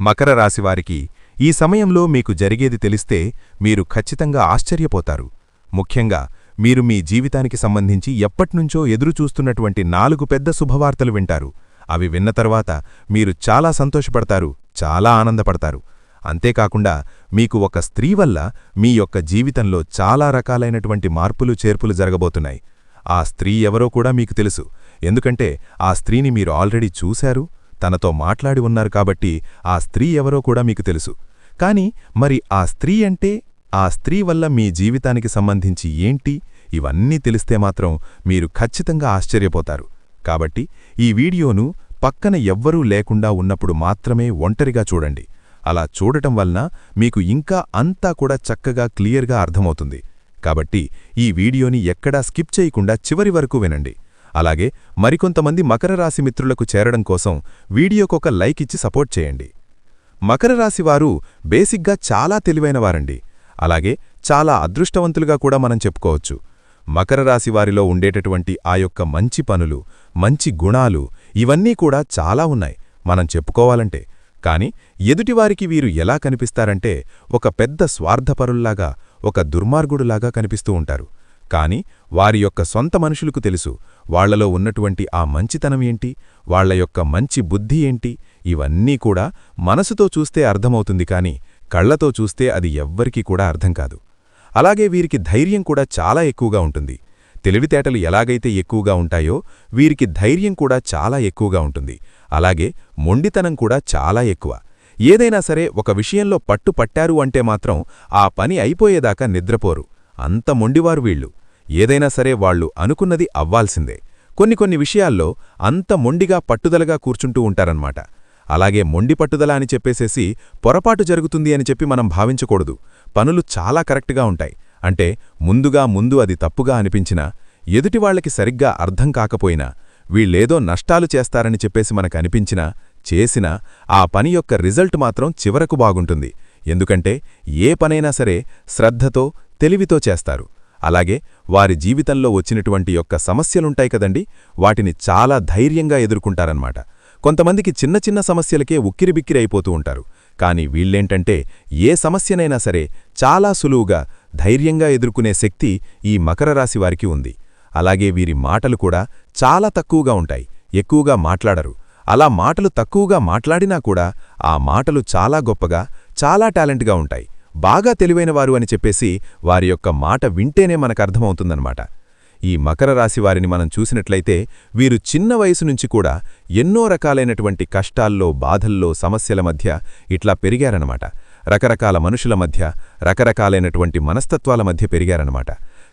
మకర రాశివారికి ఈ సమయంలో మీకు జరిగేది తెలిస్తే మీరు ఖచ్చితంగా ఆశ్చర్యపోతారు. ముఖ్యంగా మీరు మీ జీవితానికి సంబంధించి ఎప్పట్నుంచో ఎదురుచూస్తున్నటువంటి నాలుగు పెద్ద శుభవార్తలు వింటారు. అవి విన్న తర్వాత మీరు చాలా సంతోషపడతారు చాలా ఆనందపడతారు. అంతేకాకుండా మీకు ఒక స్త్రీ వల్ల మీ యొక్క జీవితంలో చాలా రకాలైనటువంటి మార్పులు చేర్పులు జరగబోతున్నాయి. ఆ స్త్రీ ఎవరో కూడా మీకు తెలుసు. ఎందుకంటే ఆ స్త్రీని మీరు ఆల్రెడీ చూశారు తనతో మాట్లాడి ఉన్నారు కాబట్టి ఆ స్త్రీ ఎవరో కూడా మీకు తెలుసు. కాని మరి ఆ స్త్రీ అంటే ఆ స్త్రీ వల్ల మీ జీవితానికి సంబంధించి ఏంటి? ఇవన్నీ తెలిస్తే మాత్రం మీరు ఖచ్చితంగా ఆశ్చర్యపోతారు. కాబట్టి ఈ వీడియోను పక్కన ఎవ్వరూ లేకుండా ఉన్నప్పుడు మాత్రమే ఒంటరిగా చూడండి. అలా చూడటం వలన మీకు ఇంకా అంతా కూడా చక్కగా క్లియర్గా అర్థమవుతుంది. కాబట్టి ఈ వీడియోని ఎక్కడా స్కిప్ చేయకుండా చివరి వరకు వినండి. అలాగే మరికొంతమంది మకర రాశి మిత్రులకు చేరడం కోసం వీడియోకొక లైక్ ఇచ్చి సపోర్ట్ చేయండి. మకర రాశివారు బేసిక్గా చాలా తెలివైనవారండి అలాగే చాలా అదృష్టవంతులుగా కూడా మనం చెప్పుకోవచ్చు. మకర రాశి వారిలో ఉండేటటువంటి ఆ యొక్క మంచి పనులు మంచి గుణాలు ఇవన్నీ కూడా చాలా ఉన్నాయి మనం చెప్పుకోవాలంటే. కాని ఎదుటివారికి వీరు ఎలా కనిపిస్తారంటే ఒక పెద్ద స్వార్థపరుల్లాగా ఒక దుర్మార్గుడులాగా కనిపిస్తూ ఉంటారు. కాని వారి యొక్క సొంత మనుషులకు తెలుసు వాళ్ళలో ఉన్నటువంటి ఆ మంచితనం ఏంటి వాళ్ళ యొక్క మంచి బుద్ధి ఏంటి ఇవన్నీ కూడా మనసుతో చూస్తే అర్థమవుతుంది కాని కళ్ళతో చూస్తే అది ఎవ్వరికీ కూడా అర్థం కాదు. అలాగే వీరికి ధైర్యం కూడా చాలా ఎక్కువగా ఉంటుంది. తెలివితేటలు ఎలాగైతే ఎక్కువగా ఉంటాయో వీరికి ధైర్యం కూడా చాలా ఎక్కువగా ఉంటుంది. అలాగే మొండితనం కూడా చాలా ఎక్కువ. ఏదైనా సరే ఒక విషయంలో పట్టు పట్టారు అంటే మాత్రం ఆ పని అయిపోయేదాకా నిద్రపోరు. అంత మొండివారు వీళ్ళు. ఏదైనా సరే వాళ్ళు అనుకున్నది అవ్వాల్సిందే. కొన్ని కొన్ని విషయాల్లో అంత మొండిగా పట్టుదలగా కూర్చుంటూ ఉంటారన్నమాట. అలాగే మొండి పట్టుదల అని చెప్పేసేసి పొరపాటు జరుగుతుంది అని చెప్పి మనం భావించకూడదు. పనులు చాలా కరెక్ట్గా ఉంటాయి. అంటే ముందుగా ముందు అది తప్పుగా అనిపించినా ఎదుటివాళ్ళకి సరిగ్గా అర్థం కాకపోయినా వీళ్ళేదో నష్టాలు చేస్తారని చెప్పేసి మనకు అనిపించినా చేసినా ఆ పని యొక్క రిజల్ట్ మాత్రం చివరకు బాగుంటుంది. ఎందుకంటే ఏ పనైనా సరే శ్రద్ధతో తెలివితో చేస్తారు. అలాగే వారి జీవితంలో వచ్చినటువంటి యొక్క సమస్యలుంటాయి కదండి వాటిని చాలా ధైర్యంగా ఎదుర్కొంటారన్నమాట. కొంతమందికి చిన్న చిన్న సమస్యలకే ఉక్కిరిబిక్కిరైపోతూ ఉంటారు. కానీ వీళ్ళేంటంటే ఏ సమస్యనైనా సరే చాలా సులువుగా ధైర్యంగా ఎదుర్కొనే శక్తి ఈ మకర రాశి వారికి ఉంది. అలాగే వీరి మాటలు కూడా చాలా తక్కువగా ఉంటాయి. ఎక్కువగా మాట్లాడరు. అలా మాటలు తక్కువగా మాట్లాడినా కూడా ఆ మాటలు చాలా గొప్పగా చాలా టాలెంట్గా ఉంటాయి. బాగా తెలివైనవారు అని చెప్పేసి వారి యొక్క మాట వింటేనే మనకు అర్థమవుతుందన్నమాట. ఈ మకర రాశి వారిని మనం చూసినట్లయితే వీరు చిన్న వయసు నుంచి కూడా ఎన్నో రకాలైనటువంటి కష్టాల్లో బాధల్లో సమస్యల మధ్య ఇట్లా పెరిగారనమాట రకరకాల మనుషుల మధ్య రకరకాలైనటువంటి మనస్తత్వాల మధ్య పెరిగారనమాట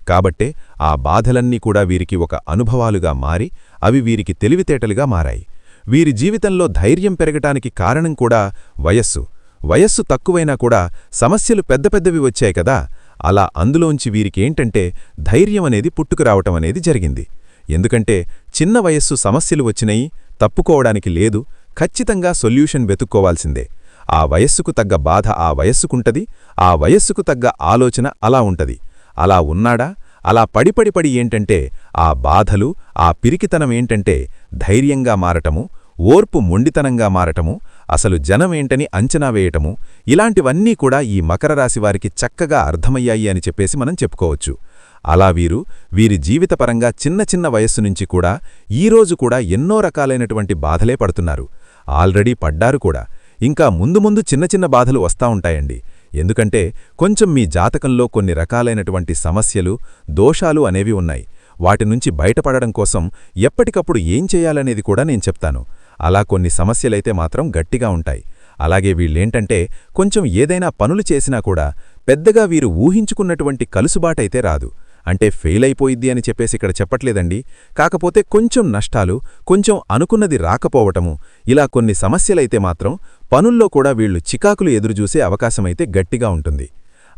కాబట్టే ఆ బాధలన్నీ కూడా వీరికి ఒక అనుభవాలుగా మారి అవి వీరికి తెలివితేటలుగా మారాయి. వీరి జీవితంలో ధైర్యం పెరగటానికి కారణం కూడా వయస్సు. వయస్సు తక్కువైనా కూడా సమస్యలు పెద్ద పెద్దవి వచ్చాయి కదా. అలా అందులోంచి వీరికేంటంటే ధైర్యం అనేది పుట్టుకురావటం అనేది జరిగింది. ఎందుకంటే చిన్న వయస్సు సమస్యలు వచ్చినాయి తప్పుకోవడానికి లేదు ఖచ్చితంగా సొల్యూషన్ వెతుక్కోవాల్సిందే. ఆ వయస్సుకు తగ్గ బాధ ఆ వయస్సుకుంటది ఆ వయస్సుకు తగ్గ ఆలోచన అలా ఉంటది. అలా ఉన్నాడా? అలా పడిపడిపడి ఏంటంటే ఆ బాధలు ఆ పిరికితనం ఏంటంటే ధైర్యంగా మారటము ఓర్పు మొండితనంగా మారటము అసలు జనమేంటని అంచనా వేయటము ఇలాంటివన్నీ కూడా ఈ మకర రాశివారికి చక్కగా అర్థమయ్యాయి అని చెప్పేసి మనం చెప్పుకోవచ్చు. అలా వీరు వీరి జీవితపరంగా చిన్న చిన్న వయస్సు నుంచి కూడా ఈరోజు కూడా ఎన్నో రకాలైనటువంటి బాధలే పడుతున్నారు. ఆల్రెడీ పడ్డారు కూడా. ఇంకా ముందు ముందు చిన్న చిన్న బాధలు వస్తా ఉంటాయండి. ఎందుకంటే కొంచెం మీ జాతకంలో కొన్ని రకాలైనటువంటి సమస్యలు దోషాలు అనేవి ఉన్నాయి. వాటి నుంచి బయటపడడం కోసం ఎప్పటికప్పుడు ఏం చేయాలనేది కూడా నేను చెప్తాను. అలా కొన్ని సమస్యలైతే మాత్రం గట్టిగా ఉంటాయి. అలాగే వీళ్ళేంటంటే కొంచెం ఏదైనా పనులు చేసినా కూడా పెద్దగా వీరు ఊహించుకున్నటువంటి కలుసుబాటైతే రాదు. అంటే ఫెయిల్ అయిపోయిద్ది అని చెప్పేసి ఇక్కడ చెప్పట్లేదండి. కాకపోతే కొంచెం నష్టాలు కొంచెం అనుకున్నది రాకపోవటము ఇలా కొన్ని సమస్యలైతే మాత్రం పనుల్లో కూడా వీళ్ళు చికాకులు ఎదురుచూసే అవకాశమైతే గట్టిగా ఉంటుంది.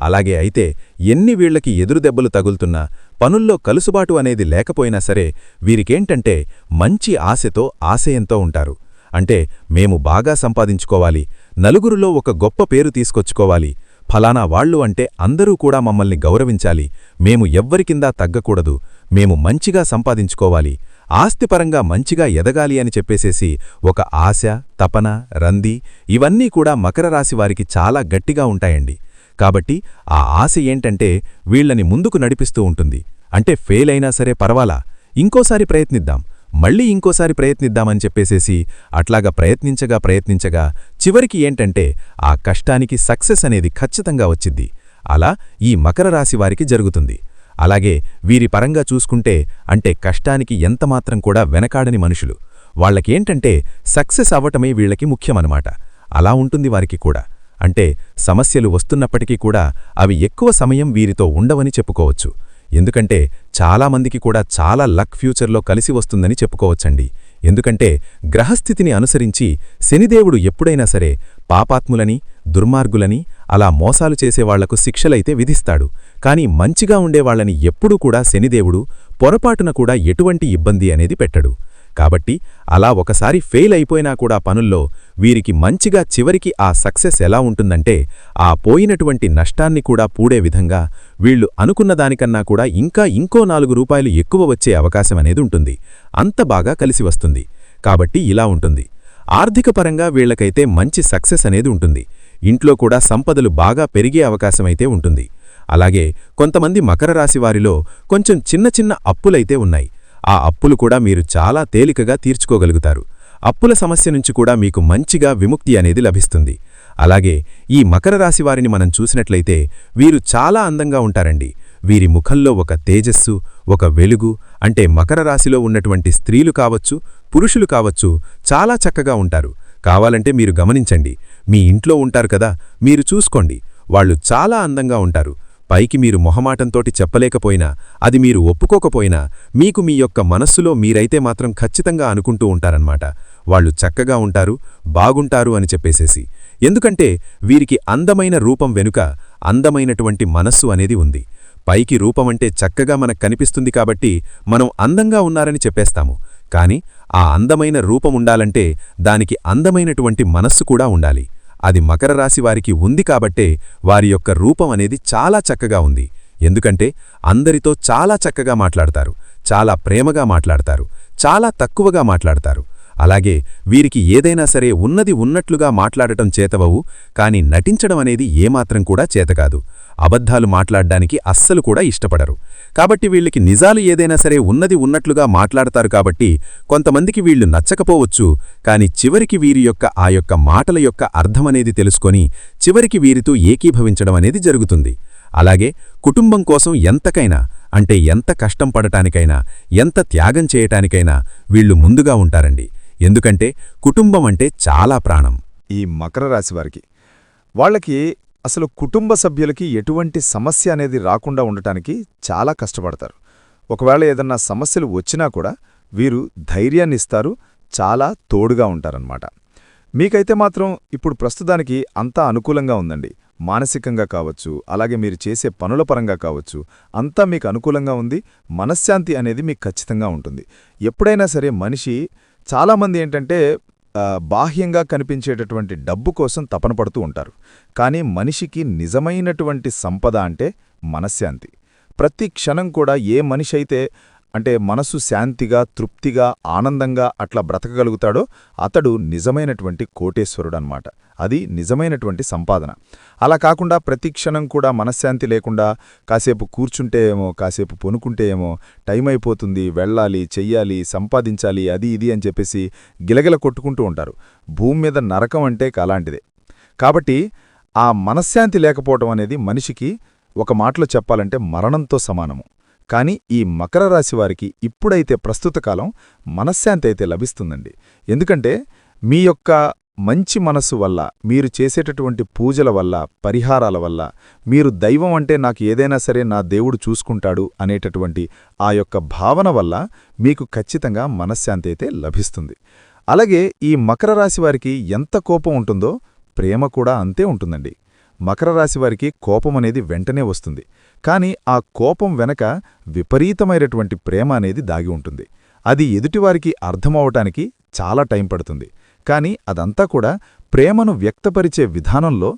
అలాగే అయితే ఎన్ని వీళ్ళకి ఎదురుదెబ్బలు తగులుతున్నా పనుల్లో కలుసుబాటు అనేది లేకపోయినా సరే వీరికేంటంటే మంచి ఆశతో ఆశయంతో ఉంటారు. అంటే మేము బాగా సంపాదించుకోవాలి నలుగురులో ఒక గొప్ప పేరు తీసుకొచ్చుకోవాలి ఫలానా వాళ్ళు అంటే అందరూ కూడా మమ్మల్ని గౌరవించాలి మేము ఎవ్వరికిందా తగ్గకూడదు మేము మంచిగా సంపాదించుకోవాలి ఆస్తిపరంగా మంచిగా ఎదగాలి అని చెప్పేసేసి ఒక ఆశ తపన రంది ఇవన్నీ కూడా మకర రాశి వారికి చాలా గట్టిగా ఉంటాయండి. కాబట్టి ఆ ఆశ ఏంటంటే వీళ్ళని ముందుకు నడిపిస్తూ ఉంటుంది. అంటే ఫెయిల్ అయినా సరే పర్వాలా? ఇంకోసారి ప్రయత్నిద్దాం. మళ్ళీ ఇంకోసారి ప్రయత్నిద్దామని చెప్పేసేసి అట్లాగా ప్రయత్నించగా ప్రయత్నించగా చివరికి ఏంటంటే ఆ కష్టానికి సక్సెస్ అనేది ఖచ్చితంగా వచ్చిద్ది. అలా ఈ మకర రాశి వారికి జరుగుతుంది. అలాగే వీరి పరంగా చూసుకుంటే అంటే కష్టానికి ఎంతమాత్రం కూడా వెనకాడని మనుషులు. వాళ్ళకేంటంటే సక్సెస్ అవ్వటమే వీళ్ళకి ముఖ్యమనమాట. అలా ఉంటుంది వారికి కూడా. అంటే సమస్యలు వస్తున్నప్పటికీ కూడా అవి ఎక్కువ సమయం వీరితో ఉండవని చెప్పుకోవచ్చు. ఎందుకంటే చాలామందికి కూడా చాలా లక్ ఫ్యూచర్లో కలిసి వస్తుందని చెప్పుకోవచ్చండి. ఎందుకంటే గ్రహస్థితిని అనుసరించి శనిదేవుడు ఎప్పుడైనా సరే పాపాత్ములని దుర్మార్గులని అలా మోసాలు చేసేవాళ్ళకు శిక్షలైతే విధిస్తాడు. కాని మంచిగా ఉండేవాళ్ళని ఎప్పుడూ కూడా శనిదేవుడు పొరపాటున కూడా ఎటువంటి ఇబ్బంది అనేది పెట్టడు. కాబట్టి అలా ఒకసారి ఫెయిల్ అయిపోయినా కూడా పనుల్లో వీరికి మంచిగా చివరికి ఆ సక్సెస్ ఎలా ఉంటుందంటే ఆ పోయినటువంటి నష్టాన్ని కూడా పూడే విధంగా వీళ్ళు అనుకున్న దానికన్నా కూడా ఇంకా ఇంకో నాలుగు రూపాయలు ఎక్కువ వచ్చే అవకాశం అనేది ఉంటుంది. అంత బాగా కలిసి వస్తుంది. కాబట్టి ఇలా ఉంటుంది. ఆర్థికపరంగా వీళ్ళకైతే మంచి సక్సెస్ అనేది ఉంటుంది. ఇంట్లో కూడా సంపదలు బాగా పెరిగే అవకాశమైతే ఉంటుంది. అలాగే కొంతమంది మకర రాశి వారిలో కొంచెం చిన్న చిన్న అప్పులైతే ఉన్నాయి. ఆ అప్పులు కూడా మీరు చాలా తేలికగా తీర్చుకోగలుగుతారు. అప్పుల సమస్య నుంచి కూడా మీకు మంచిగా విముక్తి అనేది లభిస్తుంది. అలాగే ఈ మకర రాశి వారిని మనం చూసినట్లయితే వీరు చాలా అందంగా ఉంటారండి. వీరి ముఖంలో ఒక తేజస్సు ఒక వెలుగు అంటే మకర రాశిలో ఉన్నటువంటి స్త్రీలు కావచ్చు పురుషులు కావచ్చు చాలా చక్కగా ఉంటారు. కావాలంటే మీరు గమనించండి. మీ ఇంట్లో ఉంటారు కదా మీరు చూసుకోండి. వాళ్ళు చాలా అందంగా ఉంటారు. పైకి మీరు మొహమాటంతోటి చెప్పలేకపోయినా అది మీరు ఒప్పుకోకపోయినా మీకు మీ యొక్క మనస్సులో మీరైతే మాత్రం ఖచ్చితంగా అనుకుంటూ ఉంటారన్నమాట. వాళ్ళు చక్కగా ఉంటారు బాగుంటారు అని చెప్పేసేసి. ఎందుకంటే వీరికి అందమైన రూపం వెనుక అందమైనటువంటి మనస్సు అనేది ఉంది. పైకి రూపమంటే చక్కగా మనకు కనిపిస్తుంది కాబట్టి మనం అందంగా ఉన్నారని చెప్పేస్తాము. కాని ఆ అందమైన రూపముండాలంటే దానికి అందమైనటువంటి మనస్సు కూడా ఉండాలి. అది మకర రాశి వారికి ఉంది కాబట్టే వారి యొక్క రూపం అనేది చాలా చక్కగా ఉంది. ఎందుకంటే అందరితో చాలా చక్కగా మాట్లాడతారు. చాలా ప్రేమగా మాట్లాడతారు. చాలా తక్కువగా మాట్లాడతారు. అలాగే వీరికి ఏదైనా సరే ఉన్నది ఉన్నట్లుగా మాట్లాడటం చేతవవు కాని నటించడం అనేది ఏమాత్రం కూడా చేతకాదు. అబద్ధాలు మాట్లాడడానికి అస్సలు కూడా ఇష్టపడరు. కాబట్టి వీళ్ళకి నిజాలు ఏదైనా సరే ఉన్నది ఉన్నట్లుగా మాట్లాడతారు కాబట్టి కొంతమందికి వీళ్ళు నచ్చకపోవచ్చు కాని చివరికి వీరి యొక్క ఆ యొక్క మాటల యొక్క అర్థమనేది తెలుసుకొని చివరికి వీరితో ఏకీభవించడం అనేది జరుగుతుంది. అలాగే కుటుంబం కోసం ఎంతకైనా అంటే ఎంత కష్టం పడటానికైనా ఎంత త్యాగం చేయటానికైనా వీళ్ళు ముందుగా ఉంటారండి. ఎందుకంటే కుటుంబం అంటే చాలా ప్రాణం. ఈ మకర రాశి వారికి వాళ్ళకి అసలు కుటుంబ సభ్యులకి ఎటువంటి సమస్య అనేది రాకుండా ఉండటానికి చాలా కష్టపడతారు. ఒకవేళ ఏదన్నా సమస్యలు వచ్చినా కూడా వీరు ధైర్యాన్ని ఇస్తారు చాలా తోడుగా ఉంటారన్నమాట. మీకైతే మాత్రం ఇప్పుడు ప్రస్తుతానికి అంతా అనుకూలంగా ఉందండి. మానసికంగా కావచ్చు అలాగే మీరు చేసే పనుల పరంగా కావచ్చు అంతా మీకు అనుకూలంగా ఉంది మనశ్శాంతి అనేది మీకు ఖచ్చితంగా ఉంటుంది. ఎప్పుడైనా సరే మనిషి చాలామంది ఏంటంటే బాహ్యంగా కనిపించేటటువంటి డబ్బు కోసం తపన పడుతూ ఉంటారు. కానీ మనిషికి నిజమైనటువంటి సంపద అంటే మనశ్శాంతి. ప్రతి క్షణం కూడా ఏ మనిషి అయితే అంటే మనసు శాంతిగా తృప్తిగా ఆనందంగా అట్లా బ్రతకగలుగుతాడో అతడు నిజమైనటువంటి కోటేశ్వరుడనమాట అది నిజమైనటువంటి సంపాదన. అలా కాకుండా ప్రతి క్షణం కూడా మనశ్శాంతి లేకుండా కాసేపు కూర్చుంటే ఏమో కాసేపు పొనుకుంటే ఏమో టైం అయిపోతుంది వెళ్ళాలి చెయ్యాలి సంపాదించాలి అది ఇది అని చెప్పేసి గిలగిల కొట్టుకుంటూ ఉంటారు. భూమి మీద నరకం అంటే అలాంటిదే. కాబట్టి ఆ మనశ్శాంతి లేకపోవటం అనేది మనిషికి ఒక మాటలో చెప్పాలంటే మరణంతో సమానము. కానీ ఈ మకర రాశి వారికి ఇప్పుడైతే ప్రస్తుత కాలం మనశ్శాంతి అయితే లభిస్తుందండి. ఎందుకంటే మీ యొక్క మంచి మనస్సు వల్ల మీరు చేసేటటువంటి పూజల వల్ల పరిహారాల వల్ల మీరు దైవం అంటే నాకు ఏదైనా సరే నా దేవుడు చూసుకుంటాడు అనేటటువంటి ఆ యొక్క భావన వల్ల మీకు ఖచ్చితంగా మనశ్శాంతి అయితే లభిస్తుంది. అలాగే ఈ మకర రాశి వారికి ఎంత కోపం ఉంటుందో ప్రేమ కూడా అంతే ఉంటుందండి. మకర రాశి వారికి కోపం అనేది వెంటనే వస్తుంది. కాని ఆ కోపం వెనక విపరీతమైనటువంటి ప్రేమ అనేది దాగి ఉంటుంది. అది ఎదుటివారికి అర్థమవటానికి చాలా టైం పడుతుంది. కాని అదంతా కూడా ప్రేమను వ్యక్తపరిచే విధానంలో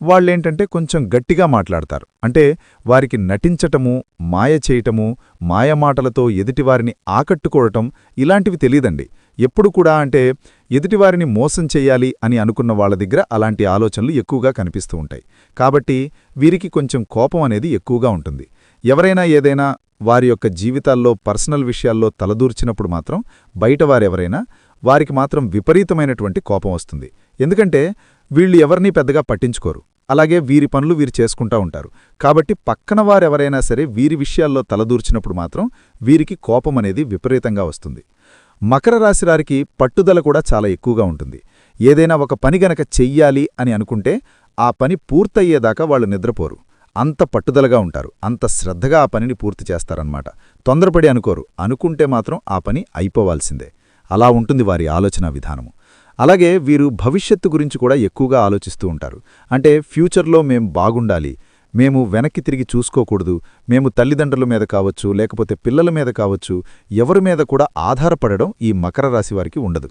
వాళ్ళేంటంటే కొంచెం గట్టిగా మాట్లాడతారు. అంటే వారికి నటించటము మాయ చేయటము మాయమాటలతో ఎదుటివారిని ఆకట్టుకోవటం ఇలాంటివి తెలియదండి. ఎప్పుడు కూడా అంటే ఎదుటివారిని మోసం చెయ్యాలి అని అనుకున్న వాళ్ళ దగ్గర అలాంటి ఆలోచనలు ఎక్కువగా కనిపిస్తూ ఉంటాయి. కాబట్టి వీరికి కొంచెం కోపం అనేది ఎక్కువగా ఉంటుంది. ఎవరైనా ఏదైనా వారి యొక్క జీవితాల్లో పర్సనల్ విషయాల్లో తలదూర్చినప్పుడు మాత్రం బయట వారెవరైనా వారికి మాత్రం విపరీతమైనటువంటి కోపం వస్తుంది. ఎందుకంటే వీళ్ళు ఎవరినీ పెద్దగా పట్టించుకోరు. అలాగే వీరి పనులు వీరు చేసుకుంటా ఉంటారు. కాబట్టి పక్కన వారెవరైనా సరే వీరి విషయాల్లో తలదూర్చినప్పుడు మాత్రం వీరికి కోపం అనేది విపరీతంగా వస్తుంది. మకర రాశిరారికి పట్టుదల కూడా చాలా ఎక్కువగా ఉంటుంది. ఏదైనా ఒక పని గనక చెయ్యాలి అని అనుకుంటే ఆ పని పూర్తయ్యేదాకా వాళ్ళు నిద్రపోరు. అంత పట్టుదలగా ఉంటారు. అంత శ్రద్ధగా ఆ పనిని పూర్తి చేస్తారన్నమాట. తొందరపడి అనుకోరు. అనుకుంటే మాత్రం ఆ పని అయిపోవాల్సిందే. అలా ఉంటుంది వారి ఆలోచన విధానము అలాగే వీరు భవిష్యత్తు గురించి కూడా ఎక్కువగా ఆలోచిస్తూ ఉంటారు. అంటే ఫ్యూచర్లో మేం బాగుండాలి. మేము వెనక్కి తిరిగి చూసుకోకూడదు. మేము తల్లిదండ్రుల మీద కావచ్చు లేకపోతే పిల్లల మీద కావచ్చు ఎవరి మీద కూడా ఆధారపడడం ఈ మకర రాశి వారికి ఉండదు.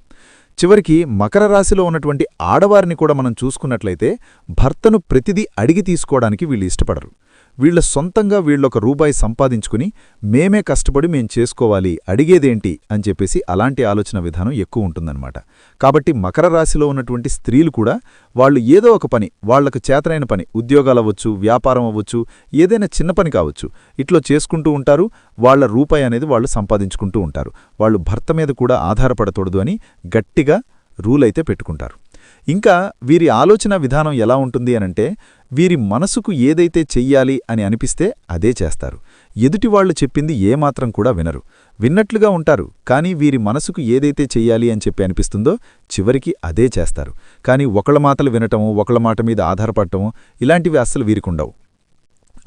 చివరికి మకర రాశిలో ఉన్నటువంటి ఆడవారిని కూడా మనం చూసుకున్నట్లయితే భర్తను ప్రతిదీ అడిగి తీసుకోవడానికి వీళ్ళు ఇష్టపడరు. వీళ్ళ సొంతంగా వీళ్ళొక రూపాయి సంపాదించుకుని మేమే కష్టపడి మేం చేసుకోవాలి అడిగేదేంటి అని చెప్పేసి అలాంటి ఆలోచన విధానం ఎక్కువ ఉంటుందన్నమాట. కాబట్టి మకర రాశిలో ఉన్నటువంటి స్త్రీలు కూడా వాళ్ళు ఏదో ఒక పని వాళ్ళకు చేతనైన పని ఉద్యోగాలవ్వచ్చు వ్యాపారం అవ్వచ్చు ఏదైనా చిన్న పని కావచ్చు ఇట్లో చేసుకుంటూ ఉంటారు వాళ్ళ రూపాయి అనేది వాళ్ళు సంపాదించుకుంటూ ఉంటారు. వాళ్ళు భర్త మీద కూడా ఆధారపడకూడదు అని గట్టిగా రూల్ అయితే పెట్టుకుంటారు. ఇంకా వీరి ఆలోచన విధానం ఎలా ఉంటుంది అనంటే వీరి మనసుకు ఏదైతే చెయ్యాలి అని అనిపిస్తే అదే చేస్తారు. ఎదుటివాళ్ళు చెప్పింది ఏమాత్రం కూడా వినరు. విన్నట్లుగా ఉంటారు కానీ వీరి మనసుకు ఏదైతే చెయ్యాలి అని చెప్పి అనిపిస్తుందో చివరికి అదే చేస్తారు. కానీ ఒకళ్ళ మాటలు వినటము ఒకళ్ళ మాట మీద ఆధారపడటము ఇలాంటివి అస్సలు వీరికుండవు.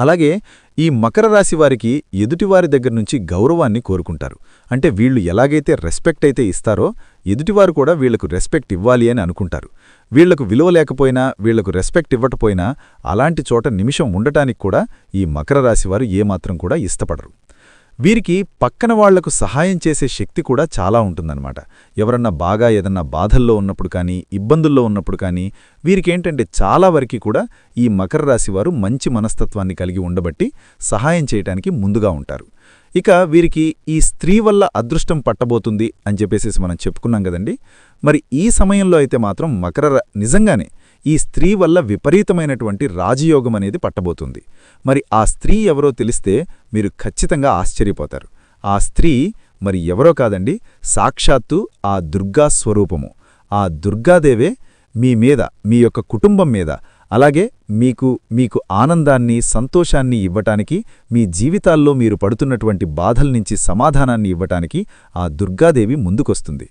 అలాగే ఈ మకర రాశి వారికి ఎదుటివారి దగ్గర నుంచి గౌరవాన్ని కోరుకుంటారు. అంటే వీళ్ళు ఎలాగైతే రెస్పెక్ట్ అయితే ఇస్తారో ఎదుటివారు కూడా వీళ్ళకు రెస్పెక్ట్ ఇవ్వాలి అని అనుకుంటారు. వీళ్ళకు విలువ లేకపోయినా వీళ్ళకు రెస్పెక్ట్ ఇవ్వకపోయినా అలాంటి చోట నిమిషం ఉండటానికి కూడా ఈ మకర రాశివారు ఏమాత్రం కూడా ఇష్టపడరు. వీరికి పక్కన వాళ్ళకు సహాయం చేసే శక్తి కూడా చాలా ఉంటుందన్నమాట. ఎవరన్నా బాగా ఏదన్నా బాధల్లో ఉన్నప్పుడు కానీ ఇబ్బందుల్లో ఉన్నప్పుడు కానీ వీరికేంటంటే చాలా వరకు కూడా ఈ మకర రాశివారు మంచి మనస్తత్వాన్ని కలిగి ఉండబట్టి సహాయం చేయటానికి ముందుగా ఉంటారు. ఇక వీరికి ఈ స్త్రీ వల్ల అదృష్టం పట్టబోతుంది అని చెప్పేసి మనం చెప్పుకున్నాం కదండి. మరి ఈ సమయంలో అయితే మాత్రం మకర నిజంగానే ఈ స్త్రీ వల్ల విపరీతమైనటువంటి రాజయోగం అనేది పట్టబోతుంది. మరి ఆ స్త్రీ ఎవరో తెలిస్తే మీరు ఖచ్చితంగా ఆశ్చర్యపోతారు. ఆ స్త్రీ మరి ఎవరో కాదండి సాక్షాత్తు ఆ దుర్గా స్వరూపము. ఆ దుర్గాదేవే మీ మీద మీ యొక్క కుటుంబం మీద అలాగే మీకు మీకు ఆనందాన్ని సంతోషాన్ని ఇవ్వటానికి మీ జీవితాల్లో మీరు పడుతున్నటువంటి బాధల్నించి సమాధానాన్ని ఇవ్వటానికి ఆ దుర్గాదేవి ముందుకొస్తుంది.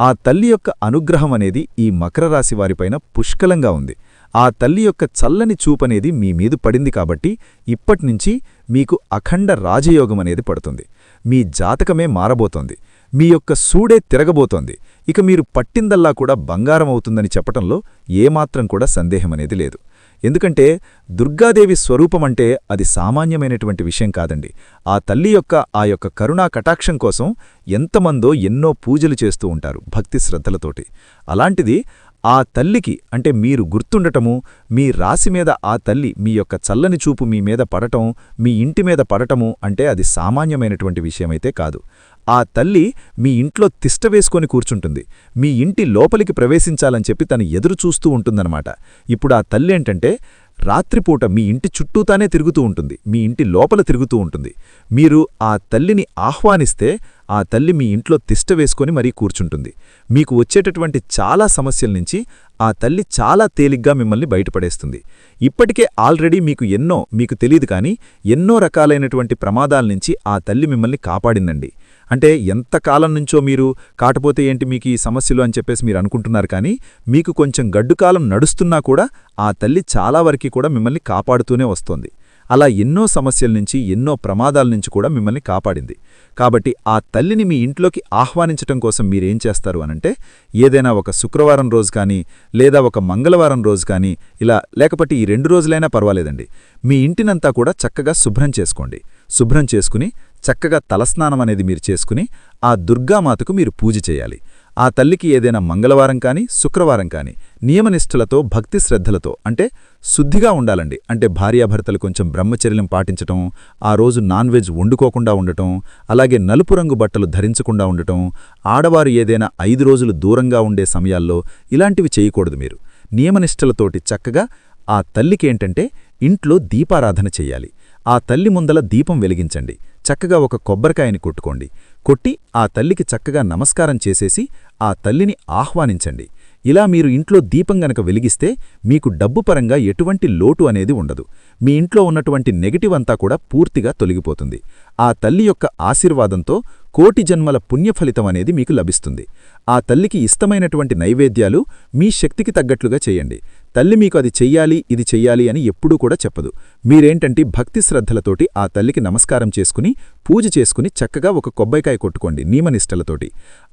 ఆ తల్లి యొక్క అనుగ్రహం అనేది ఈ మకర రాశి వారిపైన పుష్కలంగా ఉంది. ఆ తల్లి యొక్క చల్లని చూపనేది మీ మీద పడింది కాబట్టి ఇప్పట్నుంచి మీకు అఖండ రాజయోగం అనేది పడుతుంది. మీ జాతకమే మారబోతోంది. మీ యొక్క సూడే తిరగబోతోంది. ఇక మీరు పట్టిందల్లా కూడా బంగారం అవుతుందని చెప్పటంలో ఏమాత్రం కూడా సందేహమనేది లేదు. ఎందుకంటే దుర్గాదేవి స్వరూపమంటే అది సామాన్యమైనటువంటి విషయం కాదండి. ఆ తల్లి యొక్క ఆ యొక్క కరుణా కటాక్షం కోసం ఎంతమందో ఎన్నో పూజలు చేస్తూ ఉంటారు భక్తి శ్రద్ధలతోటి. అలాంటిది ఆ తల్లికి అంటే మీరు గుర్తుండటము మీ రాశి మీద ఆ తల్లి మీ యొక్క చల్లని చూపు మీ మీద పడటం మీ ఇంటి మీద పడటము అంటే అది సామాన్యమైనటువంటి విషయమైతే కాదు. ఆ తల్లి మీ ఇంట్లో తిష్టవేసుకొని కూర్చుంటుంది. మీ ఇంటి లోపలికి ప్రవేశించాలని చెప్పి తను ఎదురు చూస్తూ ఉంటుందన్నమాట. ఇప్పుడు ఆ తల్లి ఏంటంటే రాత్రిపూట మీ ఇంటి చుట్టూతానే తిరుగుతూ ఉంటుంది. మీ ఇంటి లోపల తిరుగుతూ ఉంటుంది. మీరు ఆ తల్లిని ఆహ్వానిస్తే ఆ తల్లి మీ ఇంట్లో తిష్ట వేసుకొని మరీ కూర్చుంటుంది. మీకు వచ్చేటటువంటి చాలా సమస్యల నుంచి ఆ తల్లి చాలా తేలిగ్గా మిమ్మల్ని బయటపడేస్తుంది. ఇప్పటికే ఆల్రెడీ మీకు ఎన్నో మీకు తెలియదు కానీ ఎన్నో రకాలైనటువంటి ప్రమాదాల నుంచి ఆ తల్లి మిమ్మల్ని కాపాడిందండి. అంటే ఎంతకాలం నుంచో మీరు కాటపోతే ఏంటి మీకు ఈ సమస్యలు అని చెప్పేసి మీరు అనుకుంటున్నారు కానీ మీకు కొంచెం గడ్డుకాలం నడుస్తున్నా కూడా ఆ తల్లి చాలా వరకు కూడా మిమ్మల్ని కాపాడుతూనే వస్తోంది. అలా ఎన్నో సమస్యల నుంచి ఎన్నో ప్రమాదాల నుంచి కూడా మిమ్మల్ని కాపాడింది. కాబట్టి ఆ తల్లిని మీ ఇంట్లోకి ఆహ్వానించటం కోసం మీరేం చేస్తారు అనంటే ఏదైనా ఒక శుక్రవారం రోజు కానీ లేదా ఒక మంగళవారం రోజు కానీ ఇలా లేకపోతే ఈ రెండు రోజులైనా పర్వాలేదండి. మీ ఇంటినంతా కూడా చక్కగా శుభ్రం చేసుకోండి. శుభ్రం చేసుకుని చక్కగా తలస్నానం అనేది మీరు చేసుకుని ఆ దుర్గామాతకు మీరు పూజ చేయాలి. ఆ తల్లికి ఏదైనా మంగళవారం కాని శుక్రవారం కాని నియమనిష్ఠలతో భక్తి శ్రద్ధలతో అంటే శుద్ధిగా ఉండాలండి. అంటే భార్యాభర్తలు కొంచెం బ్రహ్మచర్యం పాటించటం ఆ రోజు నాన్ వెజ్ వండుకోకుండా ఉండటం అలాగే నలుపు రంగు బట్టలు ధరించకుండా ఉండటం ఆడవారు ఏదైనా ఐదు రోజులు దూరంగా ఉండే సమయాల్లో ఇలాంటివి చేయకూడదు మీరు. నియమనిష్ఠలతోటి చక్కగా ఆ తల్లికేంటంటే ఇంట్లో దీపారాధన చెయ్యాలి ఆ తల్లి ముందల దీపం వెలిగించండి. చక్కగా ఒక కొబ్బరికాయని కొట్టుకోండి. కొట్టి ఆ తల్లికి చక్కగా నమస్కారం చేసేసి ఆ తల్లిని ఆహ్వానించండి. ఇలా మీరు ఇంట్లో దీపం గనక వెలిగిస్తే మీకు డబ్బు పరంగా ఎటువంటి లోటు అనేది ఉండదు. మీ ఇంట్లో ఉన్నటువంటి నెగటివ్ అంతా కూడా పూర్తిగా తొలగిపోతుంది. ఆ తల్లి యొక్క ఆశీర్వాదంతో కోటి జన్మల పుణ్యఫలితం అనేది మీకు లభిస్తుంది. ఆ తల్లికి ఇష్టమైనటువంటి నైవేద్యాలు మీ శక్తికి తగ్గట్లుగా చేయండి. తల్లి మీకు అది చెయ్యాలి ఇది చెయ్యాలి అని ఎప్పుడూ కూడా చెప్పదు. మీరేంటంటే భక్తి శ్రద్ధలతోటి ఆ తల్లికి నమస్కారం చేసుకుని పూజ చేసుకుని చక్కగా ఒక కొబ్బరికాయ కొట్టుకోండి నియమనిష్టలతోటి.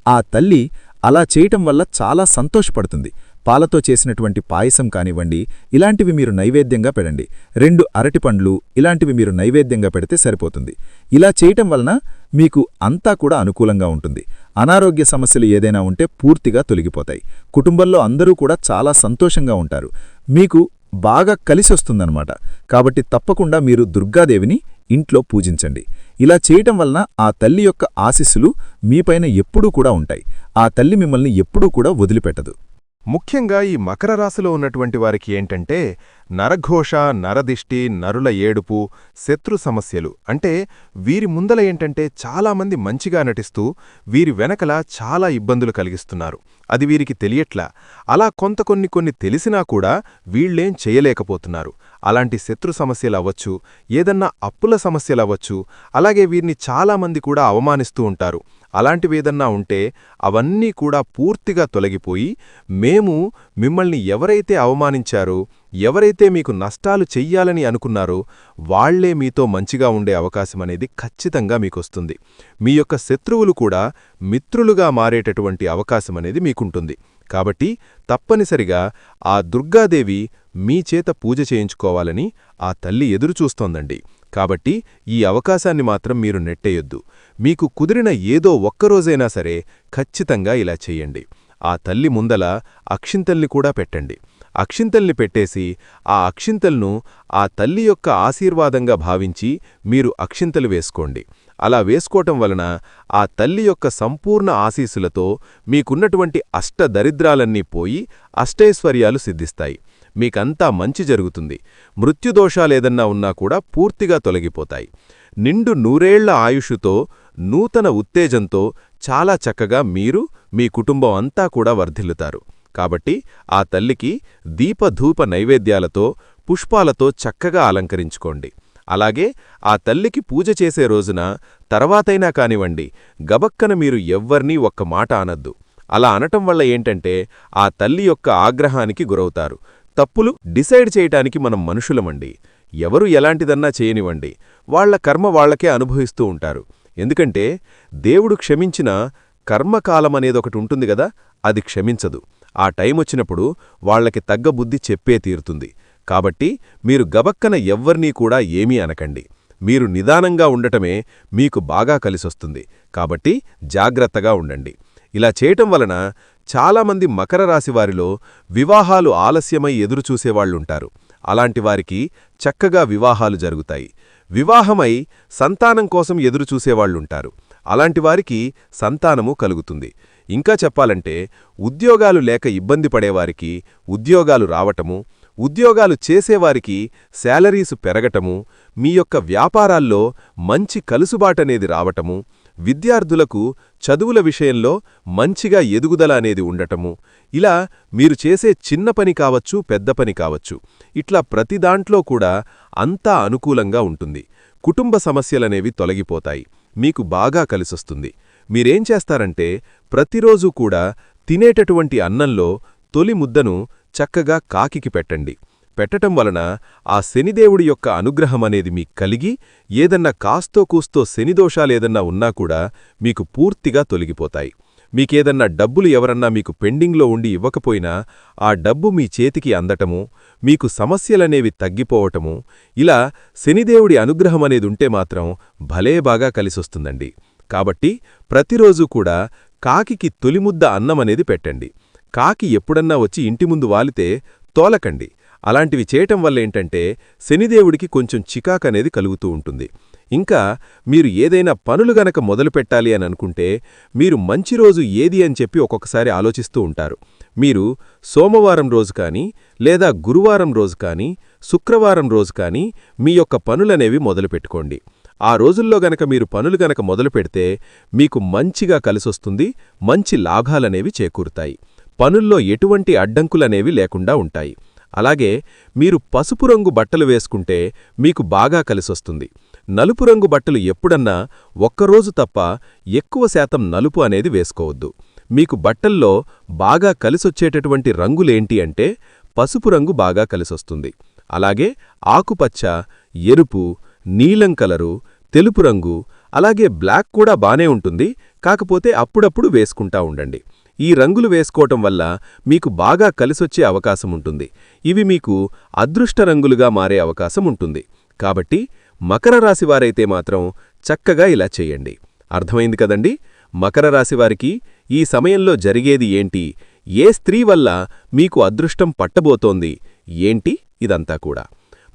ఆ తల్లి అలా చేయటం వల్ల చాలా సంతోషపడుతుంది. పాలతో చేసినటువంటి పాయసం కానివ్వండి ఇలాంటివి మీరు నైవేద్యంగా పెడండి. రెండు అరటిపండ్లు ఇలాంటివి మీరు నైవేద్యంగా పెడితే సరిపోతుంది. ఇలా చేయటం వలన మీకు అంతా కూడా అనుకూలంగా ఉంటుంది. అనారోగ్య సమస్యలు ఏదైనా ఉంటే పూర్తిగా తొలగిపోతాయి. కుటుంబంలో అందరూ కూడా చాలా సంతోషంగా ఉంటారు. మీకు బాగా కలిసొస్తుందనమాట కాబట్టి తప్పకుండా మీరు దుర్గాదేవిని ఇంట్లో పూజించండి. ఇలా చేయటం వలన ఆ తల్లి యొక్క ఆశీస్సులు మీపైన ఎప్పుడూ కూడా ఉంటాయి. ఆ తల్లి మిమ్మల్ని ఎప్పుడూ కూడా వదిలిపెట్టదు. ముఖ్యంగా ఈ మకర రాశిలో ఉన్నటువంటి వారికి ఏంటంటే నరఘోష నరదిష్టి నరుల ఏడుపు శత్రు సమస్యలు. అంటే వీరి ముందల ఏంటంటే చాలామంది మంచిగా నటిస్తూ వీరి వెనకల చాలా ఇబ్బందులు కలిగిస్తున్నారు. అది వీరికి తెలియట్లా. అలా కొంత కొన్ని కొన్ని తెలిసినా కూడా వీళ్ళేం చేయలేకపోతున్నారు. అలాంటి శత్రు సమస్యలవ్వచ్చు ఏదన్నా అప్పుల సమస్యలవ్వచ్చు అలాగే వీరిని చాలామంది కూడా అవమానిస్తూ ఉంటారు. అలాంటివేదన్నా ఉంటే అవన్నీ కూడా పూర్తిగా తొలగిపోయి మేము మిమ్మల్ని ఎవరైతే అవమానించారో ఎవరైతే మీకు నష్టాలు చెయ్యాలని అనుకున్నారో వాళ్ళే మీతో మంచిగా ఉండే అవకాశమనేది ఖచ్చితంగా మీకొస్తుంది. మీ యొక్క శత్రువులు కూడా మిత్రులుగా మారేటటువంటి అవకాశమనేది మీకుంటుంది. కాబట్టి తప్పనిసరిగా ఆ దుర్గాదేవి మీ చేత పూజ చేయించుకోవాలని ఆ తల్లి ఎదురుచూస్తోందండి. కాబట్టి ఈ అవకాశాన్ని మాత్రం మీరు నెట్టేయొద్దు. మీకు కుదిరిన ఏదో ఒక్కరోజైనా సరే ఖచ్చితంగా ఇలా చెయ్యండి. ఆ తల్లి ముందల అక్షింతల్ని కూడా పెట్టండి. అక్షింతల్ని పెట్టేసి ఆ అక్షింతల్ను ఆ తల్లి యొక్క ఆశీర్వాదంగా భావించి మీరు అక్షింతలు వేసుకోండి. అలా వేసుకోవటం వలన ఆ తల్లి యొక్క సంపూర్ణ ఆశీసులతో మీకున్నటువంటి అష్ట దరిద్రాలన్నీ పోయి అష్టైశ్వర్యాలు సిద్ధిస్తాయి. మీకంతా మంచి జరుగుతుంది. మృత్యుదోషాలేదన్నా ఉన్నా కూడా పూర్తిగా తొలగిపోతాయి. నిండు నూరేళ్ళ ఆయుషుతో నూతన ఉత్తేజంతో చాలా చక్కగా మీరు మీ కుటుంబం అంతా కూడా వర్ధిల్లుతారు. కాబట్టి ఆ తల్లికి దీపధూప నైవేద్యాలతో పుష్పాలతో చక్కగా అలంకరించుకోండి. అలాగే ఆ తల్లికి పూజ చేసే రోజున తర్వాతైనా కానివ్వండి గబక్కన మీరు ఎవ్వర్నీ ఒక్క మాట అనద్దు. అలా అనటం వల్ల ఏంటంటే ఆ తల్లి యొక్క ఆగ్రహానికి గురవుతారు. తప్పులు డిసైడ్ చేయటానికి మనం మనుషులమండి. ఎవరు ఎలాంటిదన్నా చేయనివ్వండి. వాళ్ళ కర్మ వాళ్ళకే అనుభవిస్తూ ఉంటారు. ఎందుకంటే దేవుడు క్షమించిన కర్మకాలమనేదొకటి ఉంటుంది గదా అది క్షమించదు. ఆ టైమొచ్చినప్పుడు వాళ్ళకి తగ్గ బుద్ధి చెప్పే తీరుతుంది. కాబట్టి మీరు గబక్కన ఎవ్వర్నీ కూడా ఏమీ అనకండి. మీరు నిదానంగా ఉండటమే మీకు బాగా కలిసొస్తుంది. కాబట్టి జాగ్రత్తగా ఉండండి. ఇలా చేయటం వలన చాలామంది మకర రాశివారిలో వివాహాలు ఆలస్యమై ఎదురుచూసేవాళ్ళుంటారు అలాంటి వారికి చక్కగా వివాహాలు జరుగుతాయి. వివాహమై సంతానం కోసం ఎదురుచూసేవాళ్ళుంటారు అలాంటివారికి సంతానము కలుగుతుంది. ఇంకా చెప్పాలంటే ఉద్యోగాలు లేక ఇబ్బంది పడేవారికి ఉద్యోగాలు రావటము ఉద్యోగాలు చేసేవారికి శాలరీసు పెరగటము మీ యొక్క వ్యాపారాల్లో మంచి కలుసుబాటనేది రావటము విద్యార్థులకు చదువుల విషయంలో మంచిగా ఎదుగుదల అనేది ఉండటము. ఇలా మీరు చేసే చిన్న పని కావచ్చు పెద్ద పని కావచ్చు ఇట్లా ప్రతి దాంట్లో కూడా అంతా అనుకూలంగా ఉంటుంది. కుటుంబ సమస్యలనేవి తొలగిపోతాయి. మీకు బాగా కలిసొస్తుంది. మీరేం చేస్తారంటే ప్రతిరోజూ కూడా తినేటటువంటి అన్నంలో తొలి ముద్దను చక్కగా కాకికి పెట్టండి. పెట్టటం వలన ఆ శనిదేవుడి యొక్క అనుగ్రహమనేది మీకు కలిగి ఏదన్నా కాస్తో కూస్తో శనిదోషాలేదన్నా ఉన్నా కూడా మీకు పూర్తిగా తొలగిపోతాయి. మీకేదన్నా డబ్బులు ఎవరన్నా మీకు పెండింగ్లో ఉండి ఇవ్వకపోయినా ఆ డబ్బు మీ చేతికి అందటము మీకు సమస్యలనేవి తగ్గిపోవటము ఇలా శనిదేవుడి అనుగ్రహమనేదుంటే మాత్రం భలే బాగా కలిసొస్తుందండి. కాబట్టి ప్రతిరోజూ కూడా కాకికి తొలిముద్ద అన్నమనేది పెట్టండి. కాకి ఎప్పుడన్నా వచ్చి ఇంటి ముందు వాలితే తోలకండి. అలాంటివి చేయటం వల్ల ఏంటంటే శనిదేవుడికి కొంచెం చికాకనేది కలుగుతూ ఉంటుంది. ఇంకా మీరు ఏదైనా పనులు గనక మొదలుపెట్టాలి అని అనుకుంటే మీరు మంచి రోజు ఏది అని చెప్పి ఒక్కొక్కసారి ఆలోచిస్తూ ఉంటారు. మీరు సోమవారం రోజు కానీ లేదా గురువారం రోజు కానీ శుక్రవారం రోజు కానీ మీ యొక్క పనులనేవి మొదలుపెట్టుకోండి. ఆ రోజుల్లో గనక మీరు పనులు గనక మొదలుపెడితే మీకు మంచిగా కలిసొస్తుంది మంచి లాభాలనేవి చేకూరుతాయి. పనుల్లో ఎటువంటి అడ్డంకులనేవి లేకుండా ఉంటాయి. అలాగే మీరు పసుపు రంగు బట్టలు వేసుకుంటే మీకు బాగా కలిసొస్తుంది. నలుపు రంగు బట్టలు ఎప్పుడన్నా ఒక్కరోజు తప్ప ఎక్కువ శాతం నలుపు అనేది వేసుకోవద్దు. మీకు బట్టల్లో బాగా కలిసొచ్చేటటువంటి రంగులేంటి అంటే పసుపు రంగు బాగా కలిసొస్తుంది. అలాగే ఆకుపచ్చ ఎరుపు నీలం కలరు తెలుపు రంగు అలాగే బ్లాక్ కూడా బానే ఉంటుంది. కాకపోతే అప్పుడప్పుడు వేసుకుంటా ఉండండి. ఈ రంగులు వేసుకోవటం వల్ల మీకు బాగా కలిసొచ్చే అవకాశం ఉంటుంది. ఇవి మీకు అదృష్ట రంగులుగా మారే అవకాశం ఉంటుంది. కాబట్టి మకర రాశివారైతే మాత్రం చక్కగా ఇలా చేయండి. అర్థమైంది కదండి? మకర రాశివారికి ఈ సమయంలో జరిగేది ఏంటి? ఏ స్త్రీ వల్ల మీకు అదృష్టం పట్టబోతోంది? ఏంటి ఇదంతా కూడా?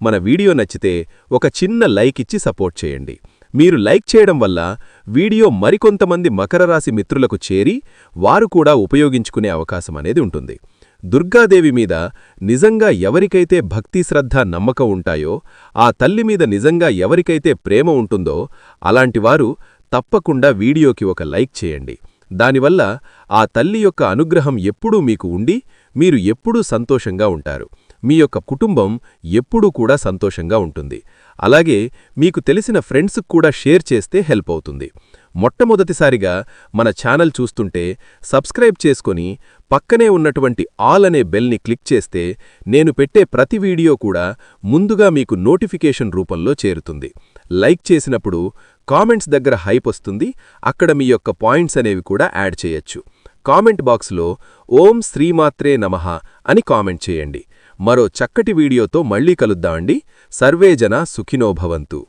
మన వీడియో నచ్చితే ఒక చిన్న లైక్ ఇచ్చి సపోర్ట్ చేయండి. మీరు లైక్ చేయడం వల్ల వీడియో మరికొంతమంది మకర రాశి మిత్రులకు చేరి వారు కూడా ఉపయోగించుకునే అవకాశం అనేది ఉంటుంది. దుర్గాదేవి మీద నిజంగా ఎవరికైతే భక్తి శ్రద్ధ నమ్మకం ఉంటాయో ఆ తల్లి మీద నిజంగా ఎవరికైతే ప్రేమ ఉంటుందో అలాంటివారు తప్పకుండా వీడియోకి ఒక లైక్ చేయండి. దానివల్ల ఆ తల్లి యొక్క అనుగ్రహం ఎప్పుడూ మీకు ఉండి మీరు ఎప్పుడూ సంతోషంగా ఉంటారు. మీ యొక్క కుటుంబం ఎప్పుడూ కూడా సంతోషంగా ఉంటుంది. అలాగే మీకు తెలిసిన ఫ్రెండ్స్కు కూడా షేర్ చేస్తే హెల్ప్ అవుతుంది. మొట్టమొదటిసారిగా మన ఛానల్ చూస్తుంటే సబ్స్క్రైబ్ చేసుకొని పక్కనే ఉన్నటువంటి ఆల్ అనే బెల్ని క్లిక్ చేస్తే నేను పెట్టే ప్రతి వీడియో కూడా ముందుగా మీకు నోటిఫికేషన్ రూపంలో చేరుతుంది. లైక్ చేసినప్పుడు కామెంట్స్ దగ్గర హైప్ వస్తుంది. అక్కడ మీ యొక్క పాయింట్స్ అనేవి కూడా యాడ్ చేయొచ్చు. కామెంట్ బాక్స్లో ఓం శ్రీమాత్రే నమః అని కామెంట్ చేయండి. మరో చక్కటి వీడియోతో మళ్ళీ కలుద్దామండి. సర్వేజన సుఖినోభవంతు